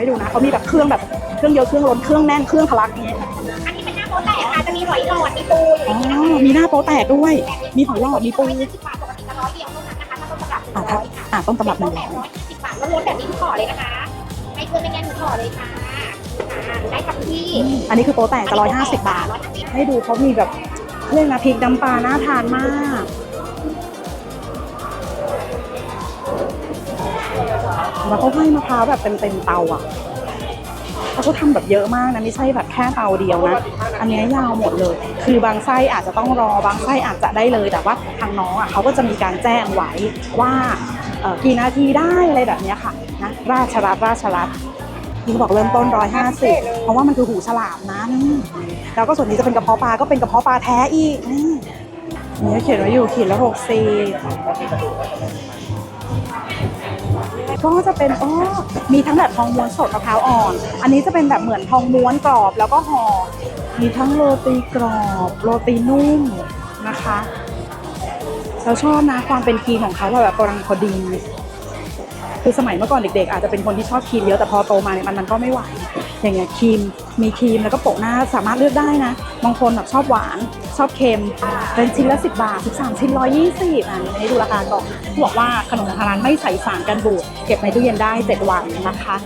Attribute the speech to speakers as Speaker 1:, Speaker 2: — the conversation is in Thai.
Speaker 1: ให้ดูนะเขามีแบบเครื่องแบบเครื่องเยอะเครื่องล้นเครื่องแน่นเครื่องทะลักอย่างเงี้ย
Speaker 2: อันนี้เป็นหน้าโป๊ะแตกค่ะจะมีหอยหลอดมีปูอยู่
Speaker 1: อ๋
Speaker 2: ใน
Speaker 1: อ
Speaker 2: นี้นะคะ
Speaker 1: มีหน้าโป๊แตกด้วย มีหอยหลอดมีปู
Speaker 2: ร้อยยี่สิบบาทปกติจะร้อยเดียวเท่านั้นนะคะถ้าต้นตำรับ
Speaker 1: อะครับอะต้นตำรับหนึ่ง
Speaker 2: แป
Speaker 1: ร้อย
Speaker 2: ดร้อยยี่สิบบาทแล้วล้วนแบบนี้ทุกห่อเลยนะคะไม่เกินไม่แน่นทุกห่อเลยค่ะค่ะได้ค่ะพี่
Speaker 1: อันนี้คือโป๊แตกจะร้อยห้าสิบบาท
Speaker 2: ร้อยห้าสิบ
Speaker 1: ให้ดูเขามีแบบเรื่องนะพริกน้ำปลาน่าทานมาก แล้วเขาให้มะพร้าวแบบเต็มๆเตาอะแล้วเขาทำแบบเยอะมากนะไม่ใช่แบบแค่เตาเดียวนะ อันเนี้ยยาวหมดเลย คือบางไส้อาจจะต้องรอบางไส้อาจจะได้เลย แต่ว่าทางน้องอะเขาก็จะมีการแจ้งไว้ว่ากี่นาทีได้อะไรแบบเนี้ยค่ะนะราชรัตราชรัตนี่เขาบอกเริ่มต้นร้อยห้าสิบเพราะว่ามันคือหูฉลามนะนี่แล้วก็ส่วนนี้จะเป็นกระเพาะปลาก็เป็นกระเพาะปลาแท้อีกนี่นี่เขียนไว้อยู่ขีดละหกสิบ ก็จะเป็นอ๋อมีทั้งแบบทองม้วนสดมะพร้าวอ่อน อันนี้จะเป็นแบบเหมือนทองม้วนกรอบแล้วก็ห่อมีทั้งโรตีกรอบโรตีนุ่มนะคะเราชอบนะความเป็นครีมของเขาแบบกำลังพอดี คือสมัยเมื่อก่อนเด็กๆ อาจจะเป็นคนที่ชอบครีมเยอะแต่พอโตมาเนี่ยมันมันก็ไม่ไหว อย่างเงี้ยครีมมีครีมแล้วก็โปะหน้าสามารถเลือกได้นะบางคนแบบชอบหวานชอบเค็มเป็นชิ้นละ 10 บาท 13 ชิ้น 120อะนี่ดูราคาก่อนเขาบอกว่าขนมทางร้านไม่ใส่สารกันบูดเก็บในตู้เย็นได้ 7 วันนะคะ